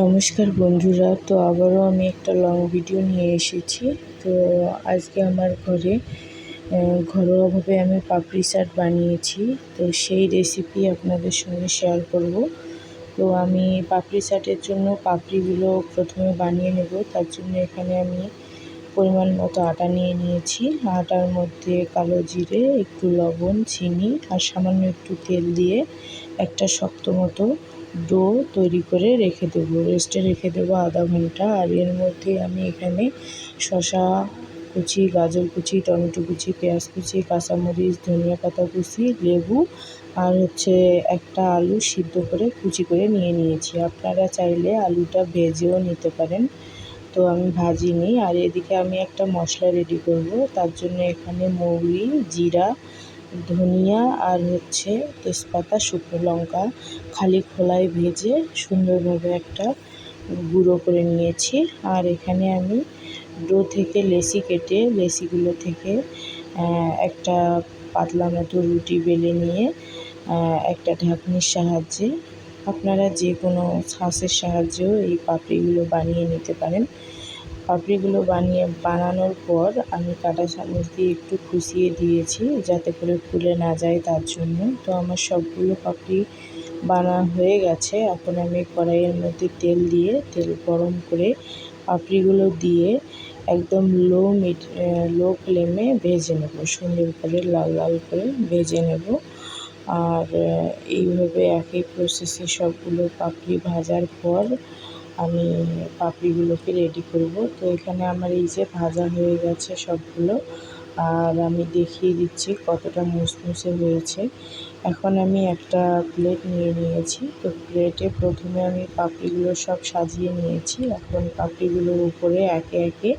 নমস্কার বন্ধুরা, তো আবারও আমি একটা লং ভিডিও নিয়ে এসেছি। তো আজকে আমার ঘরে ঘরোয়াভাবে আমি পাপড়ি চাট বানিয়েছি। তো সেই রেসিপি আপনাদের সঙ্গে শেয়ার করব। তো আমি পাপড়ি চাটের জন্য পাপড়িগুলো প্রথমে বানিয়ে নেব। তার জন্য এখানে আমি পরিমাণ মতো আটা নিয়ে নিয়েছি। আটার মধ্যে কালো জিরে, একটু লবণ, চিনি আর সামান্য একটু তেল দিয়ে একটা শক্ত মতো ডো তৈরি করে রেখে দেবো, রেস্টে রেখে দেবো আধা ঘণ্টা। আর এর মধ্যে আমি এখানে শসা কুচি, গাজর কুচি, টমেটো কুচি, পেঁয়াজ কুচি, কাঁচামরিচ, ধনিয়া পাতা কুচি, লেবু আর হচ্ছে একটা আলু সিদ্ধ করে কুচি করে নিয়ে নিয়েছি। আপনারা চাইলে আলুটা ভেজেও নিতে পারেন। তো আমি ভাজিনি। আর এদিকে আমি একটা মশলা রেডি করব। তার জন্য এখানে মৌরি, জিরা ধনিয়া আর হচ্ছে তেজপাতা, শুকনো লঙ্কা খালি খোলায় ভেজে সুন্দরভাবে একটা গুঁড়ো করে নিয়েছি। আর এখানে আমি ডো থেকে লেসি কেটে লেসিগুলো থেকে একটা পাতলা মতো রুটি বেলে নিয়ে একটা ঢাকনির সাহায্যে আপনারা যে কোনো ছাঁচের সাহায্যেও এই পাপড়িগুলো বানিয়ে নিতে পারেন। পাপড়িগুলো বানিয়ে বানানোর পর আমি কাঁটা চামচ দিয়ে একটু খুশিয়ে দিয়েছি যাতে করে ফুলে না যায় তার জন্য। তো আমার সবগুলো পাপড়ি বানা হয়ে গেছে। এখন আমি কড়াইয়ের মধ্যে তেল দিয়ে তেল গরম করে পাপড়িগুলো দিয়ে একদম লো মিড, লো ফ্লেমে ভেজে নেব। সুন্দর করে লাল লাল করে ভেজে নেব। আর এইভাবে একই প্রসেসে সবগুলো পাপড়ি ভাজার পর আমি পাপড়িগুলোকে রেডি করব? তো এখানে আমার এই যে ভাজা হয়ে গেছে সবগুলো, আর আমি দেখিয়ে দিচ্ছি কতটা মুসমুসে হয়েছে। এখন আমি একটা প্লেট নিয়ে নিয়েছি। তো প্লেটে প্রথমে আমি পাপড়িগুলো সব সাজিয়ে নিয়েছি। এখন পাপড়িগুলোর উপরে একে একে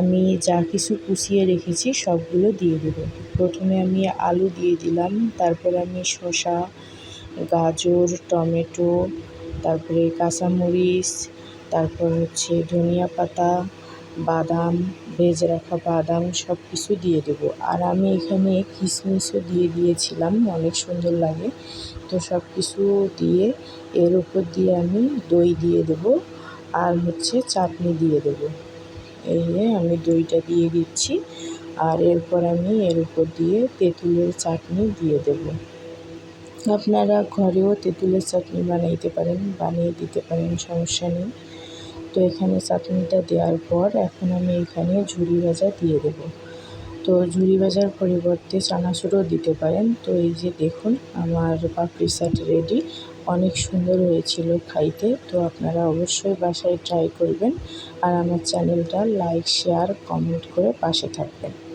আমি যা কিছু কুচিয়ে রেখেছি সবগুলো দিয়ে দেবো। প্রথমে আমি আলু দিয়ে দিলাম, তারপর আমি শসা, গাজর, টমেটো তারপরে কাঁচামরিচ, তারপর হচ্ছে ধনিয়া পাতা, বাদাম, ভেজে রাখা বাদাম সব কিছু দিয়ে দেবো। আর আমি এখানে কিশমিশও দিয়ে দিয়েছিলাম, অনেক সুন্দর লাগে। তো সব কিছু দিয়ে এর উপর দিয়ে আমি দই দিয়ে দেবো আর হচ্ছে চাটনি দিয়ে দেবো। এই আমি দইটা দিয়ে দিচ্ছি আর এরপর আমি এর উপর দিয়ে তেঁতুলের চাটনি দিয়ে দেবো। আপনারা ঘরেও তেঁতুলের চাটনি বানাইতে পারেন, বানিয়ে দিতে পারেন, সমস্যা নেই। তো এখানে চাটনিটা দেওয়ার পর এখন আমি এখানে ঝুরি ভাজা দিয়ে দেবো। তো ঝুরি ভাজার পরিবর্তে চানাচুরও দিতে পারেন। তো এই যে দেখুন, আমার পাপড়ি চাট রেডি অনেক সুন্দর হয়েছিল খাইতে। তো আপনারা অবশ্যই বাসায় ট্রাই করবেন। আর আমার চ্যানেলটা লাইক শেয়ার কমেন্ট করে পাশে থাকবেন।